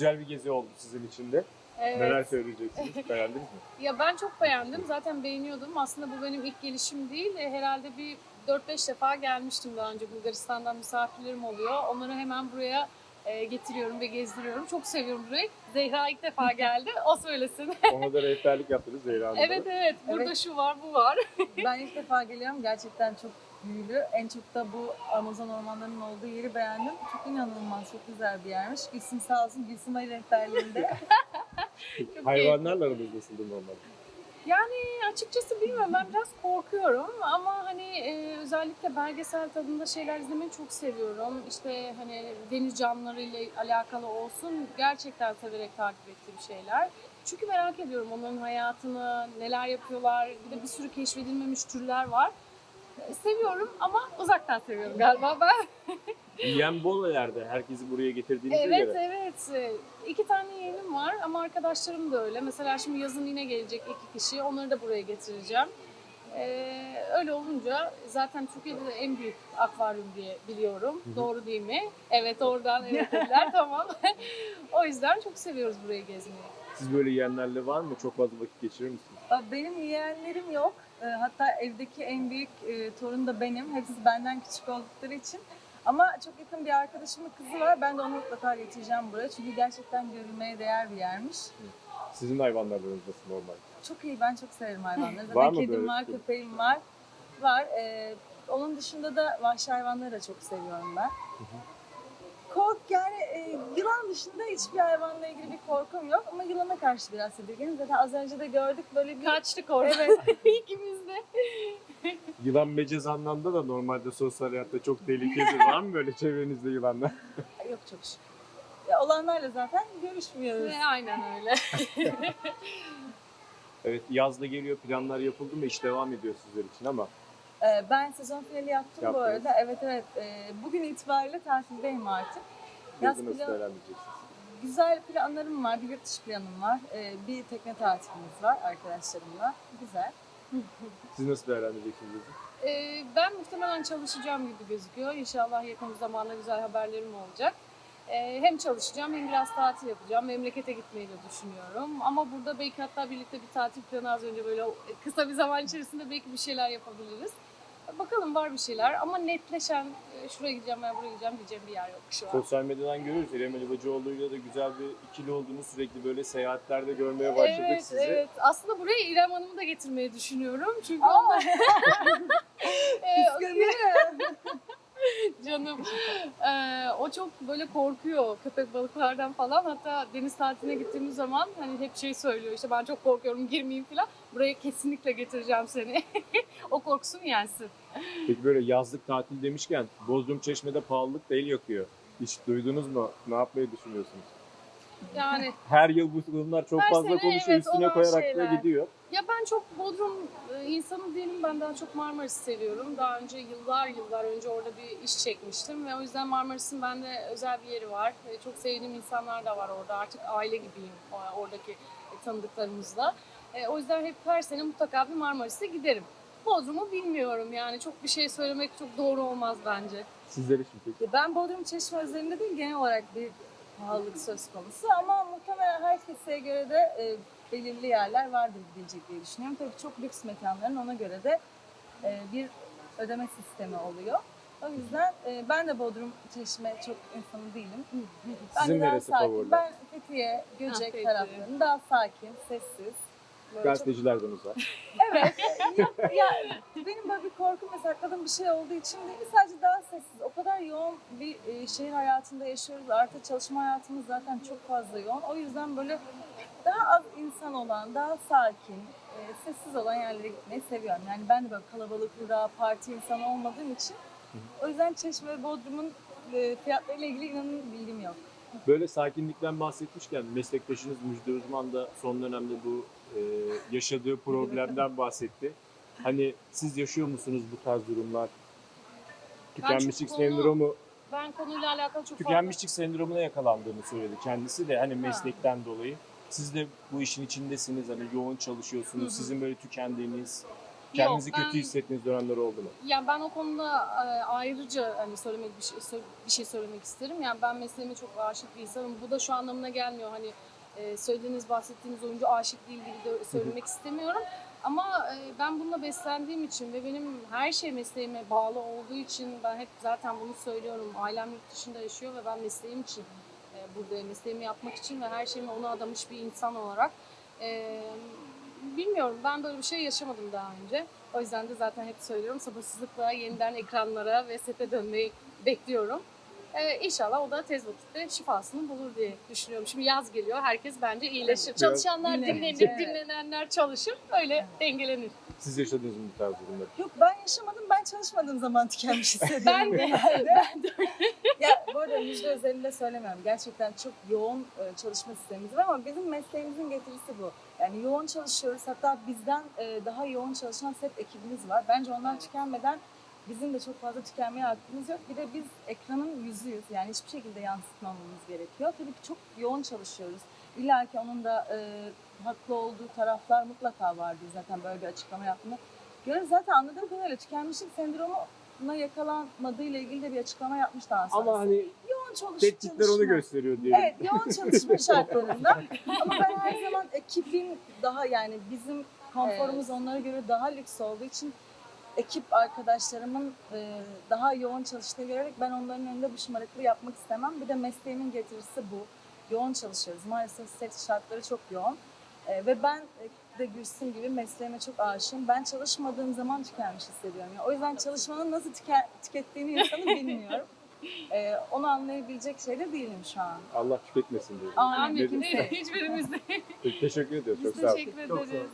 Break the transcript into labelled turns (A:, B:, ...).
A: Güzel bir gezi oldu sizin için de.
B: Evet.
A: Neler söyleyeceksiniz? Beğendiniz mi?
B: Ya ben çok beğendim. Zaten beğeniyordum. Aslında bu benim ilk gelişim değil. E, Herhalde bir 4-5 defa gelmiştim daha önce. Bulgaristan'dan misafirlerim oluyor. Onları hemen buraya e, getiriyorum ve gezdiriyorum. Çok seviyorum burayı. Zehra ilk defa geldi. O söylesin.
A: Ona da rehberlik yaptınız Zehra Hanım'a.
B: evet evet. Burada
C: Evet.
B: şu var, bu var.
C: Ben ilk defa geliyorum. Gerçekten çok büyülü. En çok da bu Amazon ormanlarının olduğu yeri beğendim. Çok inanılmaz, çok güzel bir yermiş. Gülsüm sağ olsun, Gülsüm Ali rehberliğinde.
A: Hayvanlarla aranız nasıldı normalde?
B: Yani açıkçası bilmiyorum ben biraz korkuyorum ama hani e, özellikle belgesel tadında şeyler izlemeyi çok seviyorum. İşte hani deniz canlılarıyla alakalı olsun gerçekten severek takip ettiğim şeyler. Çünkü merak ediyorum onların hayatını, neler yapıyorlar. Bir de bir sürü keşfedilmemiş türler var. Seviyorum ama uzaktan seviyorum galiba ben.
A: Yiyen bol herhalde herkesi buraya getirdiğinize
B: Evet
A: göre.
B: evet. Ee, İki tane yeğenim var ama arkadaşlarım da öyle. Mesela şimdi yazın yine gelecek iki kişi. Onları da buraya getireceğim. Ee, öyle olunca zaten Türkiye'de de en büyük akvaryum diye biliyorum.
A: Hı hı.
B: Doğru değil mi? Evet oradan evet dediler tamam. o yüzden çok seviyoruz burayı gezmeyi.
A: Siz böyle yiyenlerle var mı? Çok fazla vakit geçirir misiniz?
C: Benim yeğenlerim yok. Ee, Hatta evdeki en büyük e, torun da benim. Hepsi benden küçük oldukları için. Ama çok yakın bir arkadaşımın kızı var. Ben de onu mutlaka getireceğim buraya. Çünkü gerçekten görülmeye değer bir yermiş.
A: Sizin hayvanlarınız nasıl normal?
C: Çok iyi. Ben çok severim hayvanları. Zaten
A: Var mı
C: kedim
A: böyle
C: var,
A: şey?
C: köpeğim var. Var. Ee, onun dışında da vahşi hayvanları da çok seviyorum ben. E, yılan dışında hiçbir hayvanla ilgili bir korkum yok ama yılana karşı biraz tedirginim. Zaten az önce de gördük böyle bir...
B: Kaçtık orada.
C: Evet.
B: İkimiz de.
A: Yılan mecaz anlamda da normalde sosyal hayatta çok tehlikeli. var mı böyle çevrenizde yılanlar?
C: Yok çok şükür. Ya olanlarla zaten görüşmüyoruz.
B: Ve aynen öyle.
A: Evet yaz da geliyor planlar yapıldı mı? İş devam ediyor sizler için ama.
C: Ee, ben sezon finali yaptım bu
A: Yaptınız.
C: arada. Evet evet. Ee, bugün itibariyle tatildeyim artık. Yaz
A: Yazı nasıl
C: plan-
A: değerlendireceksiniz?
C: Güzel planlarım var. Bir yurt dışı planım var. Ee, bir tekne tatilimiz var arkadaşlarımla. Güzel.
A: Siz nasıl değerlendireceksiniz?
B: Ee, ben muhtemelen çalışacağım gibi gözüküyor. İnşallah yakın zamanda güzel haberlerim olacak. Ee, hem çalışacağım hem biraz tatil yapacağım. Memlekete gitmeyi de düşünüyorum. Ama burada belki hatta birlikte bir tatil planı az önce böyle kısa bir zaman içerisinde belki bir şeyler yapabiliriz. Bakalım var bir şeyler ama netleşen e, şuraya gideceğim veya buraya gideceğim diyeceğim bir yer yok şu an.
A: Sosyal medyadan görüyoruz. İrem Ali Bacıoğlu'yla da güzel bir ikili olduğunu sürekli böyle seyahatlerde görmeye başladık
B: evet,
A: sizi.
B: evet. Aslında buraya İrem Hanım'ı da getirmeyi düşünüyorum. Çünkü
C: Aa!
B: onlar... Ee,
C: Kıskanıyorum.
B: Canım. Ee, o çok böyle korkuyor köpek balıklardan falan. Hatta deniz tatiline gittiğimiz zaman hani hep şey söylüyor işte ben çok korkuyorum girmeyeyim falan. Buraya kesinlikle getireceğim seni. o korkusunu yensin.
A: Peki böyle yazlık tatil demişken Bodrum Çeşme'de pahalılık da el yakıyor. Hiç duydunuz mu? Ne yapmayı düşünüyorsunuz?
B: Yani
A: Her yıl bu konular çok
B: Her
A: fazla
B: sene
A: konuşuyor.
B: evet,
A: üstüne
B: olan
A: koyarak da
B: şeyler.
A: gidiyor.
B: ya ben çok Bodrum e, insanı değilim. Ben daha çok Marmaris'i seviyorum. Daha önce yıllar yıllar önce orada bir iş çekmiştim ve o yüzden Marmaris'in bende özel bir yeri var. E, Çok sevdiğim insanlar da var orada. Artık aile gibiyim oradaki e, tanıdıklarımızla. E, O yüzden hep her sene mutlaka bir Marmaris'e giderim. Bodrum'u bilmiyorum yani çok bir şey söylemek çok doğru olmaz bence.
A: Sizler için peki.
C: Ya Ben Bodrum Çeşme üzerinde değil genel olarak bir pahalılık söz konusu ama muhtemelen herkese göre de e, belirli yerler vardır gidilecek diye düşünüyorum. Tabii çok lüks mekanların ona göre de e, bir ödeme sistemi oluyor. O yüzden e, ben de Bodrum Çeşme çok insanı değilim. Ben
A: Sizin
C: daha
A: neresi
C: sakin.
A: favoriler?
C: Ben Fethiye, Göcek
B: Ha, Fethiye.
C: taraflarını daha sakin, sessiz.
A: Gazetecilerden uzak.
C: Evet. ya, ya benim böyle bir korkum ve sakladığım bir şey olduğu için değil. Sadece daha sessiz. O kadar yoğun bir e, şehir hayatında yaşıyoruz. Artı çalışma hayatımız zaten çok fazla yoğun. O yüzden böyle daha az insan olan, daha sakin, e, sessiz olan yerlere gitmeyi seviyorum. Yani ben de böyle kalabalık, hurra, parti insanı olmadığım için. O yüzden Çeşme ve Bodrum'un e, fiyatlarıyla ilgili inanın bilgim yok.
A: Böyle sakinlikten bahsetmişken meslektaşınız Müjde Uzman da son dönemde bu e, yaşadığı problemden bahsetti. Hani siz yaşıyor musunuz bu tarz durumlar? Tükenmişlik
B: konu-
A: sendromu,
B: Ben konuyla alakalı çok
A: tükenmişlik sendromuna yakalandığını söyledi kendisi de hani meslekten dolayı. Siz de bu işin içindesiniz hani yoğun çalışıyorsunuz. Sizin böyle tükendiğiniz Kendinizi
B: ben-
A: kötü hissettiğiniz dönemler oldu mu?
B: Yani ben o konuda e, ayrıca hani söylemek bir şey, sö- bir şey söylemek isterim. Yani ben mesleğime çok aşık bir insanım. Bu da şu anlamına gelmiyor. Hani e, söylediğiniz, bahsettiğiniz oyuncu aşık değil gibi de söylemek istemiyorum. Ama e, ben bununla beslendiğim için ve benim her şey mesleğime bağlı olduğu için ben hep zaten bunu söylüyorum. Ailem yurt dışında yaşıyor ve ben mesleğim için e, buradayım. Mesleğimi yapmak için ve her şeyimi ona adamış bir insan olarak. E, bilmiyorum ben böyle bir şey yaşamadım daha önce. O yüzden de zaten hep söylüyorum sabırsızlıkla yeniden ekranlara ve sete dönmeyi bekliyorum. Ee, inşallah o da tez vakitte şifasını bulur diye düşünüyorum. Şimdi yaz geliyor. Herkes bence iyileşir. Çalışanlar
C: Dinlenir,
B: dinlenenler çalışır. Öyle dengelenir.
A: Siz yaşadınız mı bu tarz durumları?
C: Yok ben yaşamadım. Ben çalışmadığım zaman tükenmiş hissediyorum.
B: Ben de.
C: genelde. ya bu arada müjde özelinde söylemiyorum. Gerçekten çok yoğun e, çalışma sistemimiz var ama bizim mesleğimizin getirisi bu. Yani yoğun çalışıyoruz. Hatta bizden e, daha yoğun çalışan set ekibimiz var. Bence onlar tükenmeden bizim de çok fazla tükenmeye hakkımız yok. Bir de biz ekranın yüzüyüz. Yani hiçbir şekilde yansıtmamamız gerekiyor. Tabii ki çok yoğun çalışıyoruz. İlla ki onun da e, haklı olduğu taraflar mutlaka vardır zaten böyle bir açıklama yaptığında. Göre zaten anladığım kadarıyla tükenmişlik sendromuna yakalanmadığıyla ilgili de bir açıklama yapmış daha sonra.
A: Ama hani
C: yoğun çalış,
A: tetkikler onu gösteriyor diyelim.
C: Evet, yoğun çalışma şartlarında. Ama ben her zaman ekibim daha yani bizim konforumuz onlara göre daha lüks olduğu için ekip arkadaşlarımın e, daha yoğun çalıştığını görerek ben onların önünde bu şımarıklığı yapmak istemem. Bir de mesleğimin getirisi bu. Yoğun çalışıyoruz. Maalesef set şartları çok yoğun. E, ve ben de Gülsüm gibi mesleğime çok aşığım. Ben çalışmadığım zaman tükenmiş hissediyorum. Yani o yüzden çalışmanın nasıl tüke- tükettiğini insanı bilmiyorum. E, onu anlayabilecek şeyde değilim şu an.
A: Allah tüketmesin diyelim.
C: Amin.
B: Amin. Hiçbirimiz de.
A: Peki, Teşekkür ediyoruz.
B: Biz
A: Çok sağ olun.
B: teşekkür
A: Çok sağ olun.
B: ederiz.